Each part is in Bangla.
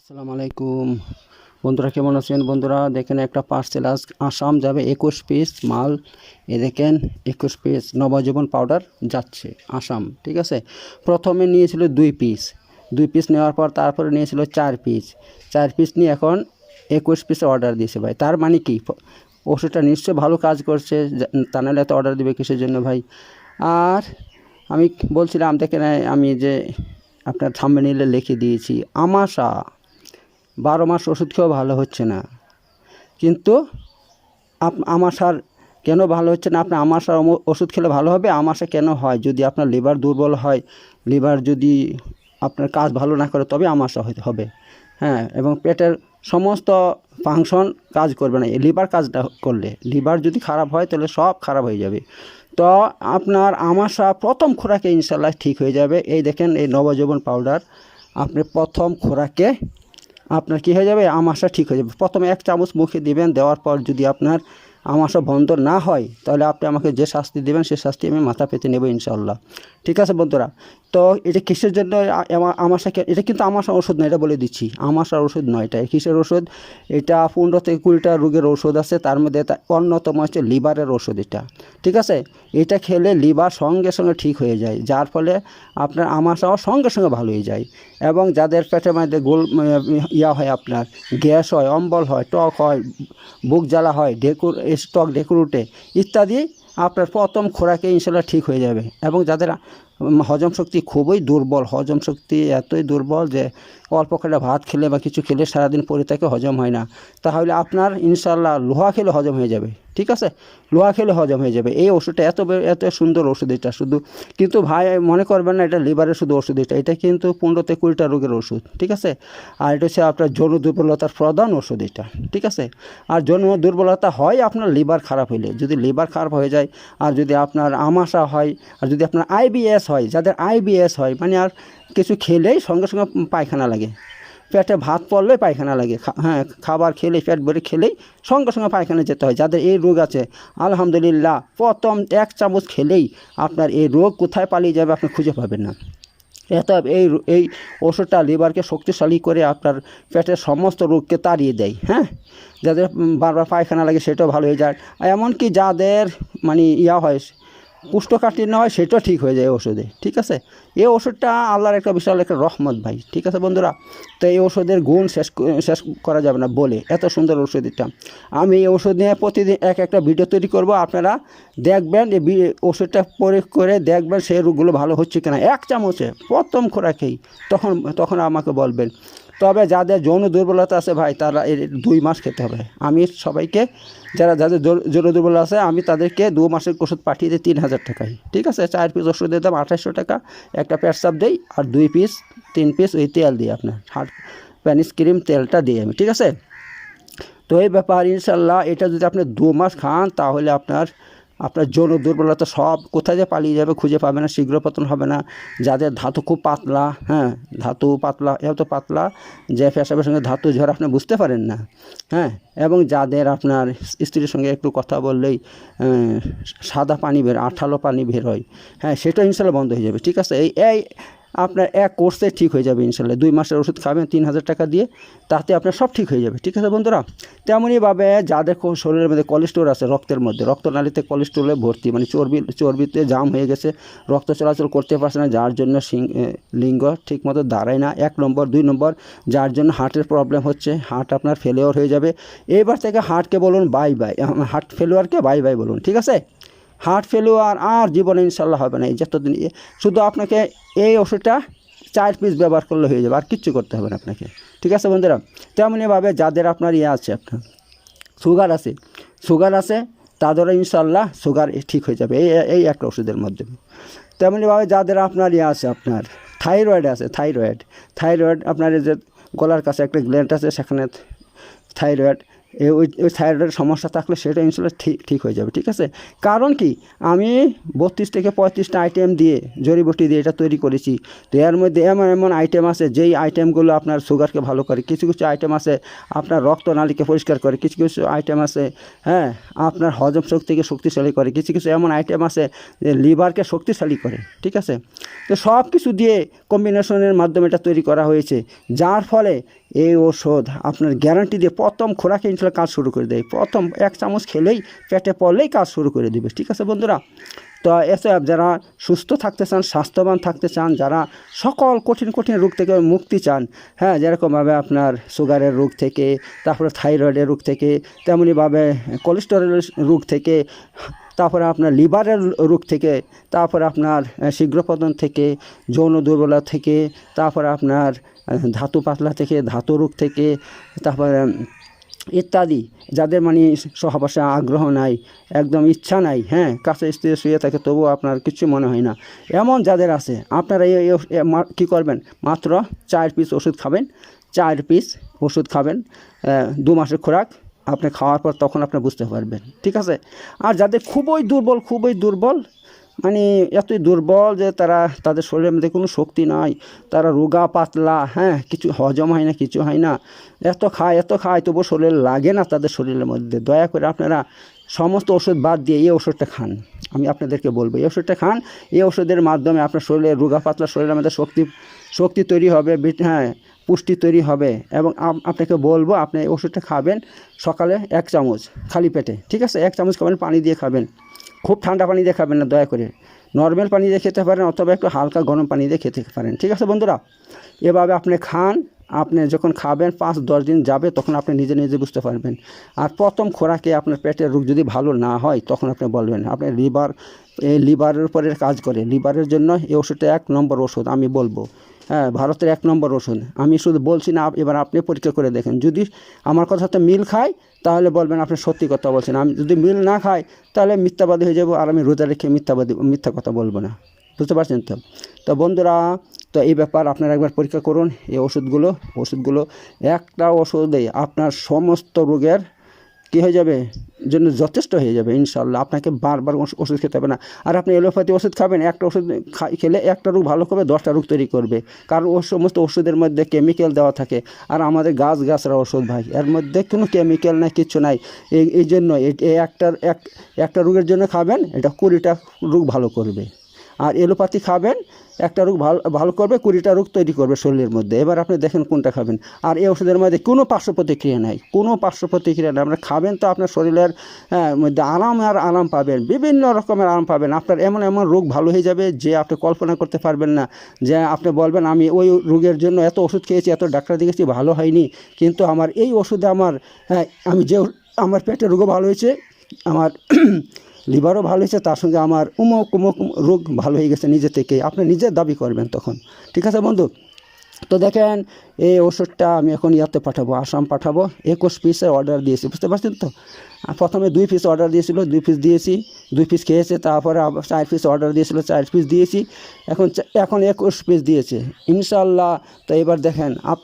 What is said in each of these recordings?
আসসালামু আলাইকুম। বন্ধুরা কেমন আছেন? বন্ধুরা দেখেন একটা পার্সেল আজ আসাম যাবে একুশ পিস মাল। এ দেখেন একুশ পিস নবজীবন পাউডার যাচ্ছে আসাম, ঠিক আছে? প্রথমে নিয়েছিল দুই পিস দুই পিস নেওয়ার পর তারপরে নিয়েছিল চার পিস চার পিস নিয়ে এখন একুশ পিসে অর্ডার দিয়েছে ভাই। তার মানে কি? ওষুধটা নিশ্চয়ই ভালো কাজ করছে তা নাহলে এত অর্ডার দিবে কিসের জন্য ভাই? আর আমি বলছিলাম দেখেন, আমি যে আপনার থাম্বে নিলে লিখে দিয়েছি, আমাশা। বারো মাস ওষুধ খেয়েও ভালো হচ্ছে না। কিন্তু আপ- আমাশার কেন ভালো হচ্ছে না? আপনার আমাশার ওম- ওষুধ খেলে ভালো হবে? আমাশা কেন হয়? যদি আপনার লিভার দুর্বল হয়, লিভার যদি আপনার কাজ ভালো না করে, তবে আমাশা হবে। হ্যাঁ এবং পেটের সমস্ত ফাংশন কাজ করবে না। লিভার কাজটা করলে, লিভার যদি খারাপ হয়, তাহলে সব খারাপ হয়ে যাবে। তো আপনার আমাশা প্রথম খোরাকে ইনশাল্লাহ ঠিক হয়ে যাবে। এই দেখেন, এই নবজীবন পাউডার, আপনি প্রথম খোরাকে আপনার কী হয়ে যাবে? আমাশা ঠিক হয়ে যাবে। প্রথমে এক চামচ মুখে দিবেন, দেওয়ার পর যদি আপনার আমাশা বন্ধ না হয়, তাহলে আপনি আমাকে যে শাস্তি দেবেন, সে শাস্তি আমি মাথা পেতে নেব ইনশাল্লাহ ঠিক আছে বন্ধুরা? তো এটা কিসের জন্য আমার কে- এটা কিন্তু আমাশা ওষুধ নয় এটা বলে দিচ্ছি। আমাশার ওষুধ নয়, এটা কিসের ওষুধ? এটা পনেরো থেকে কুড়িটা রোগের ওষুধ আছে, তার মধ্যে অন্যতম হচ্ছে লিভারের ওষুধ এটা। ঠিক আছে? এটা খেলে লিভার সঙ্গে সঙ্গে ঠিক হয়ে যায়, যার ফলে আপনার আমাশাও সঙ্গে সঙ্গে ভালো হয়ে যায়। এবং যাদের পেটের মধ্যে গোল, ইয়া হয় আপনার, গ্যাস হয়, অম্বল হয়, টক হয়, বুক জ্বালা হয়, ডেকুর স্টক ডেকুর ইত্যাদি, আপনার প্রথম খোরাকে ইনশাল্লাহ ঠিক হয়ে যাবে। এবং যাদের হজম শক্তি খুবই দুর্বল, হজম শক্তি এতই দুর্বল যে অল্প করে ভাত খেলে বা কিছু খেলে সারাদিন পরে থাকে, হজম হয় না। তাহলে আপনার ইনশাল্লাহ লোহা খেলে হজম হয়ে যাবে, ঠিক আছে? লোহা খেলে হজম হয়ে যাবে। এই ওষুধটা এত এত সুন্দর ওষুধ এটা, শুধু কিন্তু ভাই মনে করবেন না, এটা লিভারের শুধু ওষুধ এটা। এটা কিন্তু পনেরো থেকে কুড়িটা রোগের ওষুধ, ঠিক আছে? আর এটা হচ্ছে আপনার যৌন দুর্বলতার প্রধান ওষুধ এটা, ঠিক আছে? আর যৌন দুর্বলতা হয় আপনার লিভার খারাপ হইলে। যদি লিভার খারাপ হয়ে যায়, আর যদি আপনার আমাশা হয়, আর যদি আপনার আইবিএস হয়, যাদের আইবিএস হয় মানে আর কিছু খেলেই সঙ্গে সঙ্গে পায়খানা লাগে। পেটে ভাত পড়লে পায়খানা লাগে। হ্যাঁ খাবার খেলে পেট ভরে খেলেই সঙ্গে সঙ্গে পায়খানা যেতে হয়। যাদের এই রোগ আছে, আলহামদুলিল্লাহ, প্রথম এক চামচ খেলেই আপনার এই রোগ কোথায় পালিয়ে যাবে আপনি খুঁজে পাবেন না। এত এই এই ওষুধটা লিভারকে শক্তিশালী করে আপনার পেটের সমস্ত রোগকে তাড়িয়ে দেয়। হ্যাঁ? যাদের বারবার পায়খানা লাগে, সেটাও ভালো হয়ে যায়। এমনকি যাদের মানে ইয়া হয় কুষ্ঠকাঠিন্য হয়, সেটা ঠিক হয়ে যায় ওষুধে, ঠিক আছে? এই ওষুধটা আল্লাহর একটা বিশাল একটা রহমত ভাই, ঠিক আছে বন্ধুরা? তো এই ওষুধের গুণ শেষ শেষ করা যাবে না বলে, এত সুন্দর ওষুধ এটা আমি এই ওষুধ নিয়ে প্রতিদিন এক একটা ভিডিও তৈরি করব, আপনারা দেখবেন এই ওষুধটা প্রয়োগ করে দেখবেন সেই রোগগুলো ভালো হচ্ছে কিনা। এক চামচে প্রথম খোরাকেই তখন তখন আমাকে বলবেন। তবে যাদের যৌন দুর্বলতা আছে ভাই, তারা এর দুই মাস খেতে হবে। আমি সবাইকে, যারা যাদের যৌন দুর্বল আছে, আমি তাদেরকে দু মাসের ওষুধ পাঠিয়ে দিই তিন হাজার টাকায়। ঠিক আছে? চার পিস ওষুধের দাম আঠাশশো টাকা। একটা পেটসাপ দিই, আর দুই পিস তিন পিস ওই তেল দিই আপনার। হার্ট প্যানিস ক্রিম তেলটা দিই আমি, ঠিক আছে? তো এই ব্যাপার, ইনশাল্লাহ, এটা যদি আপনি দু মাস খান, তাহলে আপনার আপনার যৌন দুর্বলতা সব কোথায় যে পালিয়ে যাবে খুঁজে পাবে না শীঘ্র পতন হবে না। যাদের ধাতু খুব পাতলা হ্যাঁ ধাতু পাতলা এত পাতলা, যে পেশাবের সঙ্গে ধাতু ঝড় আপনি বুঝতে পারেন না হ্যাঁ এবং যাদের আপনার স্ত্রীর সঙ্গে একটু কথা বললেই সাদা পানি বের, আঠালো পানি বের হয় হ্যাঁ সেটা ইনশাল্লাহ বন্ধ হয়ে যাবে, ঠিক আছে? এই এই আপনার এক কোর্সে ঠিক হয়ে যাবে ইনশাল্লাহ। দুই মাসের ওষুধ খাবেন, তিন হাজার টাকা দিয়ে তাতে আপনার সব ঠিক হয়ে যাবে। ঠিক আছে বন্ধুরা? তেমনইভাবে যাদের শরীরের মধ্যে কোলেস্ট্রল আছে রক্তের মধ্যে। রক্তনালীতে কোলেস্ট্রলে ভর্তি মানে চর্বি, চর্বিতে জাম হয়ে গেছে। রক্ত চলাচল করতে পারছে না, যার জন্য লিঙ্গ ঠিকমতো দাঁড়ায় না। এক নম্বর, দুই নম্বর, যার জন্য হার্টের প্রবলেম হচ্ছে। হার্ট আপনার ফেলিওর হয়ে যাবে। এবার থেকে হার্টকে বলুন বাই বাই হার্ট ফেলিওরকে বাই বাই বলুন, ঠিক আছে? হার্ট ফেলিওর আর জীবনে ইনশাল্লাহ হবে না যতদিন শুধু আপনাকে এই ওষুধটা চার পিস ব্যবহার করলে হয়ে যাবে, আর কিচ্ছু করতে হবে না আপনাকে। ঠিক আছে বন্ধুরা? তেমনইভাবে যাদের আপনার ইয়ে আছে, আপনার সুগার আছে সুগার আছে, তাদেরও ইনশাল্লাহ সুগার ঠিক হয়ে যাবে, এই এই একটা ওষুধের মাধ্যমে। তেমনিভাবে যাদের আপনার ইয়ে আছে, আপনার থাইরয়েড আছে, থাইরয়েড থাইরয়েড আপনার যে গলার কাছে একটা গ্ল্যান্ড আছে, সেখানে থাইরয়েড ওই ওই থাইরয়েডের সমস্যা থাকলে সেটা ইনশাল্লাহ ঠিক ঠিক হয়ে যাবে, ঠিক আছে? কারণ কি? আমি বত্রিশ থেকে পঁয়ত্রিশটা আইটেম দিয়ে জড়িবুটি দিয়ে এটা তৈরি করেছি। তো এর মধ্যে এমন এমন আইটেম আছে, যেই আইটেমগুলো আপনার সুগারকে ভালো করে, কিছু কিছু আইটেম আছে, আপনার রক্তনালীকে পরিষ্কার করে, কিছু কিছু আইটেম আছে হ্যাঁ? আপনার হজম শক্তিকে শক্তিশালী করে, কিছু কিছু এমন আইটেম আছে, যে লিভারকে শক্তিশালী করে, ঠিক আছে? তো সব কিছু দিয়ে কম্বিনেশনের মাধ্যমে এটা তৈরি করা হয়েছে। যার ফলে এই ওষুধ আপনার গ্যারান্টি দিয়ে প্রথম খোরাকে ইনশাল্লাহ কাজ শুরু করে দেয়। প্রথম এক চামচ খেলেই পেটে পড়লেই কাজ শুরু করে দেবে, ঠিক আছে বন্ধুরা? তো এসব যারা সুস্থ থাকতে চান, স্বাস্থ্যবান থাকতে চান, যারা সকল কঠিন কঠিন রোগ থেকে মুক্তি চান হ্যাঁ যেরকমভাবে আপনার সুগারের রোগ থেকে, তারপরে থাইরয়েডের রোগ থেকে, তেমনিভাবে কোলেস্টেরলের রোগ থেকে, তারপরে আপনার লিভারের রোগ থেকে, তারপরে আপনার শীঘ্রপতন থেকে, যৌন দুর্বলতা থেকে, তারপরে আপনার ধাতু পাতলা থেকে, ধাতু রোগ থেকে, তারপরে, ইত্যাদি। যাদের মানে সহবাসে আগ্রহ নাই, একদম ইচ্ছা নাই হ্যাঁ কাছে স্ত্রী শুয়ে থাকে, তবুও আপনার কিছু মনে হয় না। এমন যাদের আছে, আপনারা এই কী করবেন? মাত্র চার পিস ওষুধ খাবেন, চার পিস ওষুধ খাবেন দু মাসের খোরাক, আপনি খাওয়ার পর তখন আপনি বুঝতে পারবেন, ঠিক আছে? আর যাদের খুবই দুর্বল খুবই দুর্বল মানে এতই দুর্বল যে তারা, তাদের শরীরের মধ্যে কোনো শক্তি নাই। তারা রোগা, পাতলা হ্যাঁ কিছু হজম হয় না, কিছু হয় না। এত খায় এত খায় তবু শরীর লাগে না তাদের শরীরের মধ্যে। দয়া করে আপনারা সমস্ত ওষুধ বাদ দিয়ে এই ওষুধটা খান। আমি আপনাদেরকে বলব, এই ওষুধটা খান। এই ওষুধের মাধ্যমে আপনার শরীরে রোগা, পাতলা শরীরের মধ্যে শক্তি শক্তি তৈরি হবে হ্যাঁ পুষ্টি তৈরি হবে। এবং আপনাকে বলব, আপনি এই ওষুধটা খাবেন সকালে এক চামচ খালি পেটে, ঠিক আছে? এক চামচ খাবেন, পানি দিয়ে খাবেন। খুব ঠান্ডা পানি দিয়ে খাবেন না, দয়া করে। নর্মাল পানি দিয়ে খেতে পারেন অথবা একটু হালকা গরম পানি দিয়ে খেতে পারেন। ঠিক আছে বন্ধুরা? এভাবে আপনি খান, আপনি যখন খাবেন পাঁচ দশ দিন যাবে, তখন আপনি নিজে নিজে বুঝতে পারবেন। আর প্রথম খোরাকে আপনার পেটের রোগ যদি ভালো না হয়, তখন আপনি বলবেন আপনার লিভার, এই লিভারের উপরে কাজ করে। লিভারের জন্য এই ওষুধটা এক নম্বর ওষুধ, আমি বলব। হ্যাঁ ভারতের এক নম্বর ওষুধ আমি শুধু বলছি না এবার আপনি পরীক্ষা করে দেখেন। যদি আমার কথা কথাতে মিল খায়, তাহলে বলবেন আপনি সত্যি কথা বলছেন। আমি যদি মিল না খাই তাহলে মিথ্যাবাদী হয়ে যাব, আর আমি রোজা রেখে মিথ্যাবাদী মিথ্যা কথা বলব না। বুঝতে পারছেন তো? তো বন্ধুরা, তো এই ব্যাপার আপনারা একবার পরীক্ষা করুন, এই ওষুধগুলো ওষুধগুলো একটা ওষুধেই আপনার সমস্ত রোগের কী হয়ে যাবে? জন্য যথেষ্ট হয়ে যাবে ইনশাল্লাহ আপনাকে বারবার ওষুধ খেতে হবে না। আর আপনি এলোপ্যাথি ওষুধ খাবেন, একটা ওষুধ খেলে একটা রোগ ভালো করবে, দশটা রোগ তৈরি করবে। কারণ ও সমস্ত ওষুধের মধ্যে কেমিক্যাল দেওয়া থাকে। আর আমাদের গাছ গাছরা ওষুধ ভাই, এর মধ্যে কোনো কেমিক্যাল নাই কিচ্ছু নাই। এই জন্য একটা এক একটা রোগের জন্য খাবেন, এটা কুড়িটা রোগ ভালো করবে। আর এলোপ্যাথি খাবেন একটা রোগ ভালো ভালো করবে কুড়িটা রোগ তৈরি করবে শরীরের মধ্যে। এবার আপনি দেখেন কোনটা খাবেন। আর এই ওষুধের মধ্যে কোনো পার্শ্ব প্রতিক্রিয়া নাই। কোনো পার্শ্ব প্রতিক্রিয়া নেই। আপনার খাবেন তো আপনার শরীরের হ্যাঁ, মধ্যে আরাম আর আরাম পাবেন। বিভিন্ন রকমের আরাম পাবেন। আপনার এমন এমন রোগ ভালো হয়ে যাবে যে আপনি কল্পনা করতে পারবেন না। যে আপনি বলবেন আমি ওই রোগের জন্য এত ওষুধ খেয়েছি এত ডাক্তার দেখেছি ভালো হয়নি। কিন্তু আমার এই ওষুধে আমার হ্যাঁ আমি যে আমার পেটের রোগও ভালো হয়েছে আমার লিভারও ভালো হয়েছে, তার সঙ্গে আমার উমুক উমুক রোগ ভালো হয়ে গেছে নিজে থেকে। আপনি নিজে দাবি করবেন তখন। ঠিক আছে বন্ধু? তো দেখেন, এই ওষুধটা আমি এখন ইয়াতে পাঠাবো, আসাম পাঠাবো। একুশ পিসের অর্ডার দিয়েছি, বুঝতে পারছেন তো? প্রথমে দুই পিস অর্ডার দিয়েছিল, দুই পিস দিয়েছি, দুই পিস খেয়েছে, তারপরে চার পিস অর্ডার দিয়েছিল, চার পিস দিয়েছি। এখন এখন একুশ পিস দিয়েছে। ইনশাল্লাহ তো এবার দেখেন, আপ,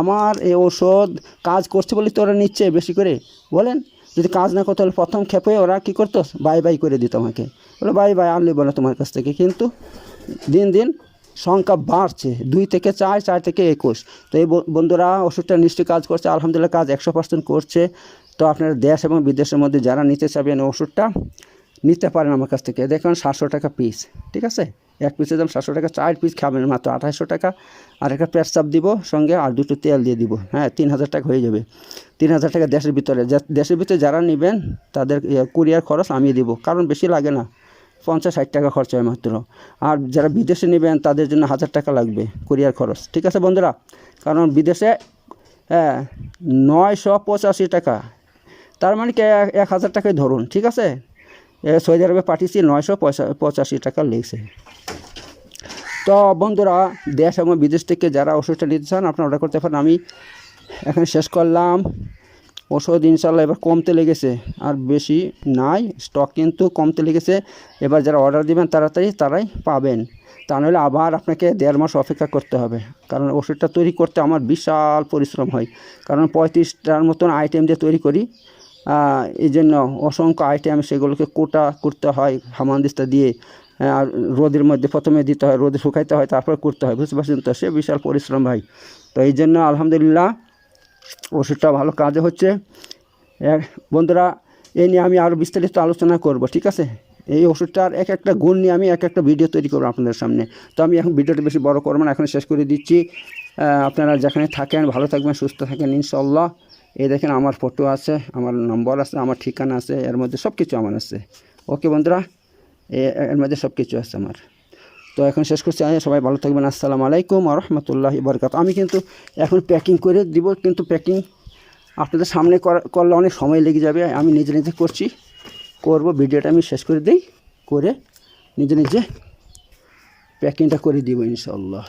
আমার এই ওষুধ কাজ করছে বলে তো ওরা নিচ্ছে বেশি করে? বলেন। যদি কাজ না করতো, তাহলে প্রথম খেপে ওরা কী করতো? বাই বাই করে দিত আমাকে। বলে, বাই বাই, আনলি বলে তোমার কাছ থেকে। কিন্তু দিন দিন সংখ্যা বাড়ছে। দুই থেকে চার চার থেকে একুশ। তো এই বন্ধুরা ওষুধটা নিশ্চয়ই কাজ করছে। আলহামদুলিল্লাহ, কাজ একশো পার্সেন্ট করছে। তো আপনারা দেশ এবং বিদেশের মধ্যে যারা নিতে চাবেন ওষুধটা, নিতে পারেন আমার কাছ থেকে। দেখুন, সাতশো টাকা পিস ঠিক আছে? এক পিসের দাম সাতশো টাকা, চার পিস খাবেন মাত্র আঠাশশো টাকা। আর একটা পেট চাপ দিব, সঙ্গে আর দুটো তেল দিয়ে দিব। হ্যাঁ তিন হাজার টাকা হয়ে যাবে। তিন হাজার টাকা দেশের ভিতরে দেশের ভিতরে যারা নেবেন, তাদের কুরিয়ার খরচ আমি দিব, কারণ বেশি লাগে না। পঞ্চাশ, ষাট টাকা খরচ হয় মাত্র। আর যারা বিদেশে নেবেন, তাদের জন্য হাজার টাকা লাগবে কুরিয়ার খরচ। ঠিক আছে বন্ধুরা? কারণ বিদেশে হ্যাঁ নয়শো পঁচাশি টাকা। তার মানে কি এক- হাজার টাকায় ধরুন। ঠিক আছে? সৌদি আরবে পাঠিয়েছি, নয়শো পঁচাশি টাকা লেগেছে। তো বন্ধুরা, দেশ এবং বিদেশ থেকে যারা ওষুধটা নিতে চান, আপনারা অর্ডার করতে পারেন। আমি এখন শেষ করলাম। ওষুধ ইনশাল্লাহ এবার কমতে লেগেছে, আর বেশি নাই, স্টক কিন্তু কমতে লেগেছে। এবার যারা অর্ডার দিবেন, তাড়াতাড়ি তারাই পাবেন। তা নাহলে আবার আপনাকে দেড় মাস অপেক্ষা করতে হবে, কারণ ওষুধটা তৈরি করতে আমার বিশাল পরিশ্রম হয়। কারণ পঁয়ত্রিশটার মতন আইটেম দিয়ে তৈরি করি এই জন্য অসংখ্য আইটেম সেগুলোকে কোটা করতে হয় হামানদিস্তা দিয়ে আর রোদের মধ্যে প্রথমে দিতে হয়, রোদে শুকাইতে হয়, তারপর করতে হয়, বুঝতে পারছেন তো? সে বিশাল পরিশ্রম ভাই। তো এই জন্য আলহামদুলিল্লাহ ওষুধটা ভালো কাজে হচ্ছে। বন্ধুরা এই নিয়ে আমি আরও বিস্তারিত আলোচনা করব, ঠিক আছে? এই ওষুধটার এক একটা গুণ নিয়ে আমি এক একটা ভিডিও তৈরি করব আপনাদের সামনে। তো আমি এখন ভিডিওটা বেশি বড় করব না, এখন শেষ করে দিচ্ছি। আপনারা যেখানে থাকেন, ভালো থাকবেন, সুস্থ থাকেন ইনশাল্লাহ এই দেখেন আমার ফটো আছে, আমার নম্বর আছে, আমার ঠিকানা আছে, এর মধ্যে সব কিছু আমার আছে। ওকে বন্ধুরা এর মধ্যে সব কিছু আছে আমার। তো এখন শেষ করছি আজ সবাই ভালো থাকবেন, আসসালামু আলাইকুম আর রহমতুল্লাহ বরকাত আমি কিন্তু এখন প্যাকিং করে দিব, কিন্তু প্যাকিং আপনাদের সামনে করা- করলে অনেক সময় লেগে যাবে। আমি নিজে নিজে করছি, করব, ভিডিওটা আমি শেষ করে দিই, করে নিজে নিজে প্যাকিংটা করে দিব ইনশাল্লাহ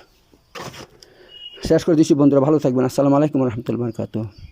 শেষ করে দিচ্ছি বন্ধুরা, ভালো থাকবেন, আসসালামু আলাইকুম রহমতুল্লাহ বরকাত